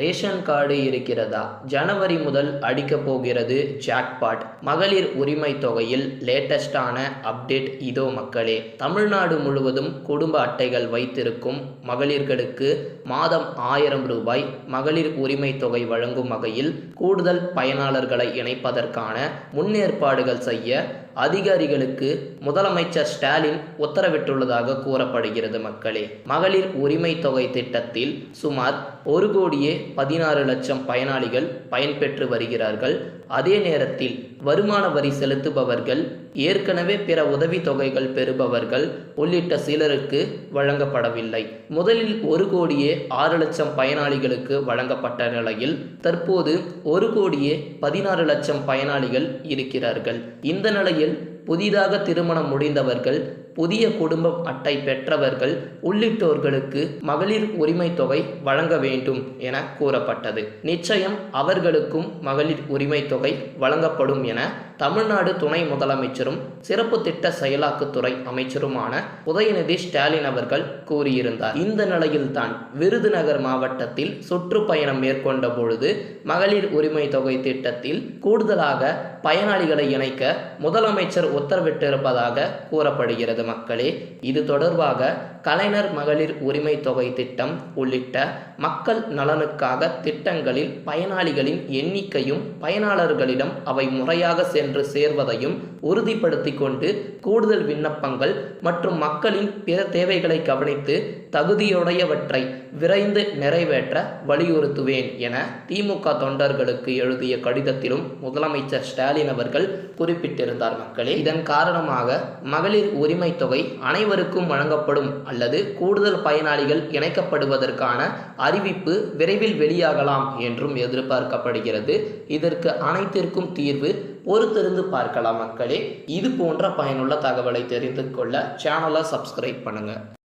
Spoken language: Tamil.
ரேஷன் கார்டு இருக்கிறதா? ஜனவரி முதல் அடிக்கப் போகிறது ஜாக்பாட் மகளிர் உரிமை தொகையில் லேட்டஸ்டான அப்டேட் இதோ மக்களே. தமிழ்நாடு முழுவதும் குடும்ப அட்டைகள் வைத்திருக்கும் மகளிர்களுக்கு மாதம் ஆயிரம் ரூபாய் மகளிர் உரிமை தொகை வழங்கும் வகையில் கூடுதல் பயனாளர்களை இணைப்பதற்கான முன்னேற்பாடுகள் செய்ய அதிகாரிகளுக்கு முதலமைச்சர் ஸ்டாலின் உத்தரவிட்டுள்ளதாக கூறப்படுகிறது மக்களே. மகளிர் உரிமை தொகை திட்டத்தில் சுமார் ஒரு கோடியே பதினாறு லட்சம் பயனாளிகள் பயன்பெற்று வருகிறார்கள். அதே நேரத்தில் வருமான வரி செலுத்துபவர்கள் ஏற்கனவே பிற உதவித்தொகைகள் பெறுபவர்கள் உள்ளிட்ட சிலருக்கு வழங்கப்படவில்லை. முதலில் ஒரு கோடியே ஆறு லட்சம் பயனாளிகளுக்கு வழங்கப்பட்ட நிலையில் தற்போது ஒரு கோடியே பதினாறு லட்சம் பயனாளிகள் இருக்கிறார்கள். இந்த நிலையில் புதிதாக திருமணம் முடிந்தவர்கள் புதிய குடும்ப அட்டை பெற்றவர்கள் உள்ளிட்டோர்களுக்கு மகளிர் உரிமை தொகை வழங்க வேண்டும் என கூறப்பட்டது. நிச்சயம் அவர்களுக்கும் மகளிர் உரிமை தொகை வழங்கப்படும் என தமிழ்நாடு துணை முதலமைச்சரும் சிறப்பு திட்ட செயலாக்கத்துறை அமைச்சருமான உதயநிதி ஸ்டாலின் அவர்கள் கூறியிருந்தார். இந்த நிலையில்தான் விருதுநகர் மாவட்டத்தில் சுற்றுப்பயணம் மேற்கொண்ட பொழுது மகளிர் உரிமை தொகை திட்டத்தில் கூடுதலாக பயனாளிகளை இணைக்க முதலமைச்சர் உத்தரவிட்டிருப்பதாக கூறப்படுகிறது. மக்களே இது தொடர்பாக கலைஞர் மகளிர் உரிமை தொகை திட்டம் உள்ளிட்ட மக்கள் நலனுக்காக திட்டங்களில் பயனாளிகளின் எண்ணிக்கையும் பயனாளர்களிடம் அவை முறையாக சென்று சேர்வதையும் உறுதிப்படுத்தி கொண்டு கூடுதல் விண்ணப்பங்கள் மற்றும் மக்களின் பிற தேவைகளை கவனித்து தகுதியுடையவற்றை விரைந்து நிறைவேற்ற வலியுறுத்துவேன் என திமுக தொண்டர்களுக்கு எழுதிய கடிதத்திலும் முதலமைச்சர் ஸ்டாலின் அவர்கள் குறிப்பிட்டிருந்தார் மக்களே. இதன் காரணமாக மகளிர் உரிமை தொகை அனைவருக்கும் வழங்கப்படும் அல்லது கூடுதல் பயனாளிகள் இணைக்கப்படுவதற்கான அறிவிப்பு விரைவில் வெளியாகலாம் என்றும் எதிர்பார்க்கப்படுகிறது. இதற்கு அனைத்திற்கும் தீர்வு பொறுத்திருந்து பார்க்கலாம் மக்களே. இது போன்ற பயனுள்ள தகவலை தெரிந்து கொள்ள சேனலை சப்ஸ்கிரைப் பண்ணுங்கள்